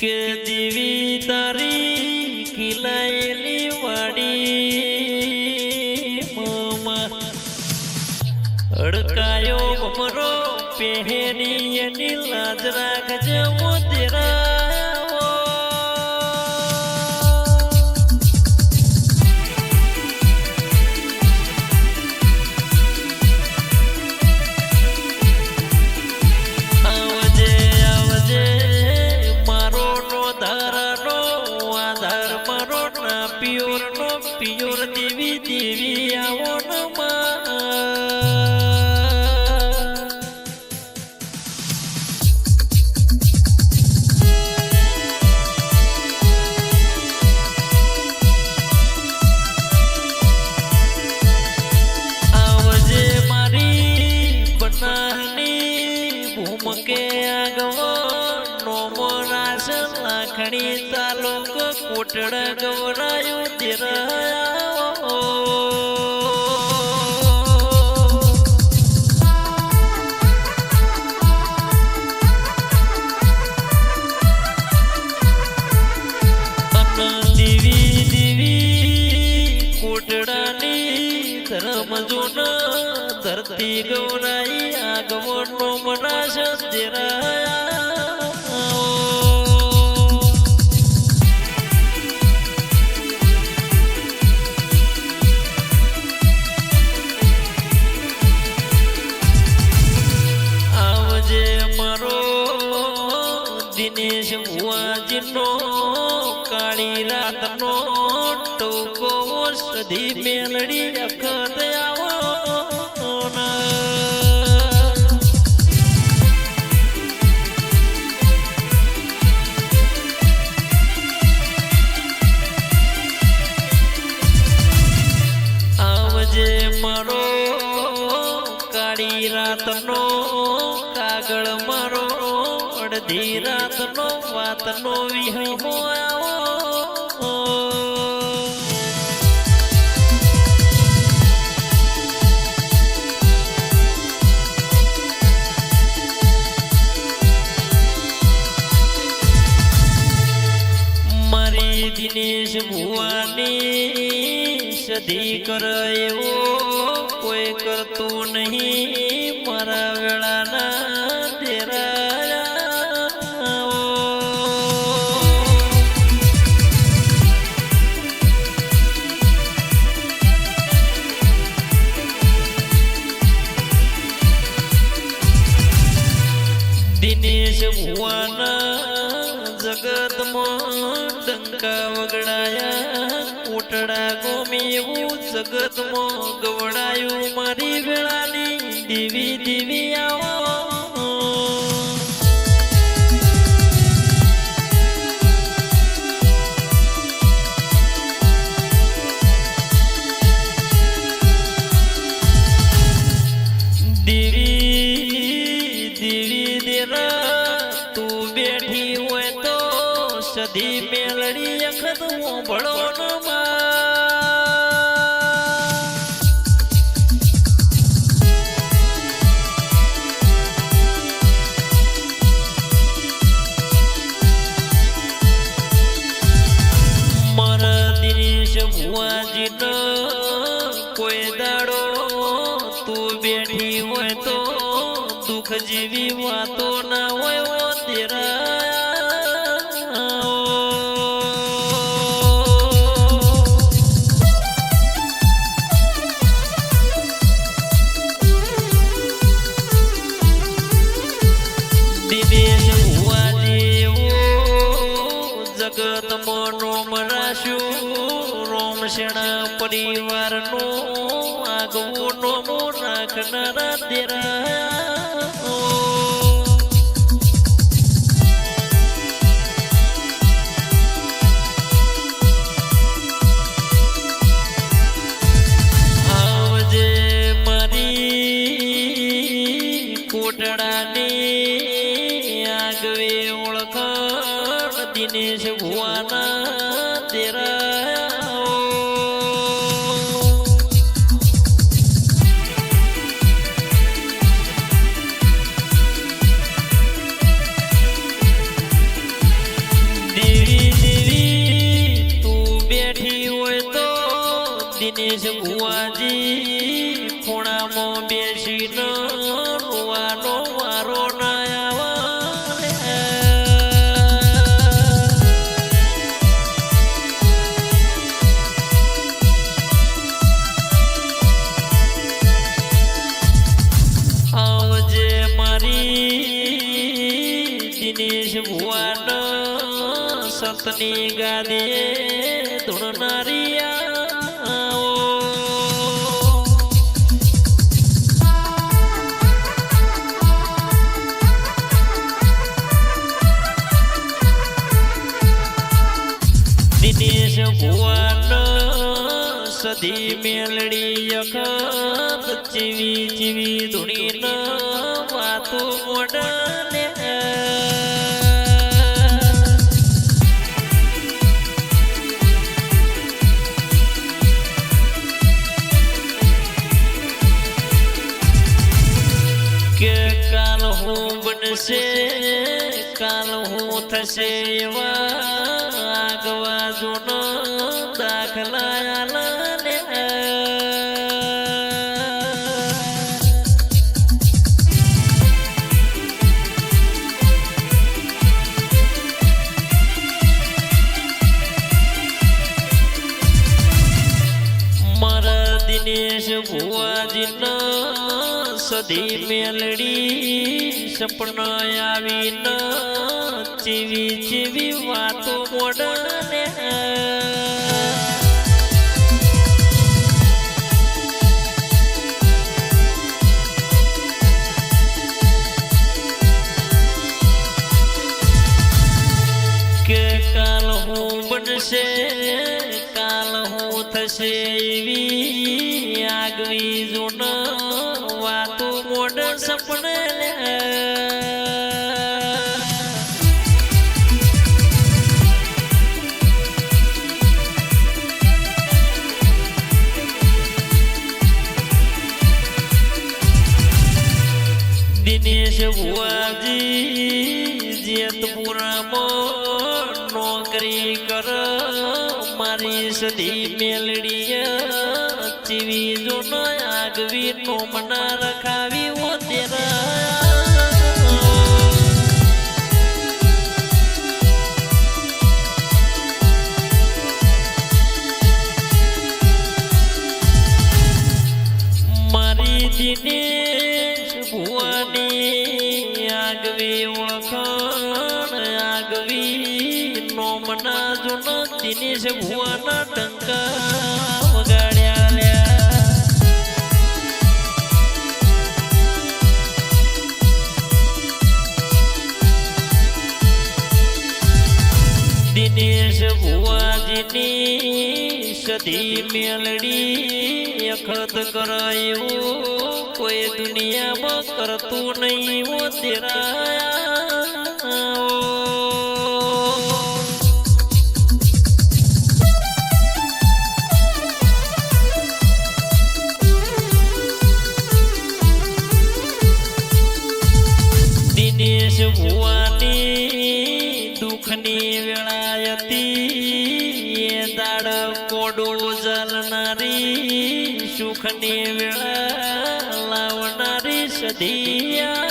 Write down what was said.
કે જીવી તારી કિલાયેલી વાડી. અડકાયો ભમરો પહેરી એની લાજ રાખજે મોતેરા. કોટડ ગવરાયું તેરા ધરતી ગૌરાઈ આગમનો મનાશ દેરાયા સધી મેલડી અખત આવો આવજે મારો કાળી રાતનો કાગળ મારો, અડધી રાતનો વાતનો વિહમો આવો. ભુવાની સધી કર એવો કોઈ કરતું નહીં. મારા વગડાયા કોટડા ગોમી એવું ગવડાયું મારી વેળાની. દીવી દીવી આવો નમા મારા દિનેશ ભુવાજીનો કોઈ દાડો તું બેઠી હોય તો દુઃખ જેવી વાતો ના હોય તેરા મનો મરાશું રોમ શેણા પરિવારનો આગવો નોમો રાખનારા તેરા દિનેશ ભુવાના તેરા દેવી દેવી તું બેઠી હોય તો દિનેશ ભુવાજી ભુવન સધી મેલડી અખત ચીવી ચીવી ધૂણીન વાતો મોડને હું બનશે કાલ હું થશે એવા આગવા જૂનો દાખલા સધી મેલડી સપના આવીને ચીવી ચીવી વાતો મોડને. કે કાલ હું બનશે, કાલ હું થશે એવી આગવી મોડ સપને. દિનેશ ભુવાજી, જેતપુરામાં નોકરી કર મારી સધી મેલડી ચીવી જોન આગવી નો મના રખાવી દિનેશ ભુવાની આગવી ઓળખાણ આગવી નોમના જૂનો દિનેશ ભુવાના ટંકા વગાડ્યા ભુવાજીની સદી મેલડી અખત કરાયું. કોઈ દુનિયામાં કરતું નહીં ઓ દિનેશ ભુવાની દુઃખની વેળા હતી. એ દાડ કોડું જલનારી સુખની વેળા લાવનારી સધિયા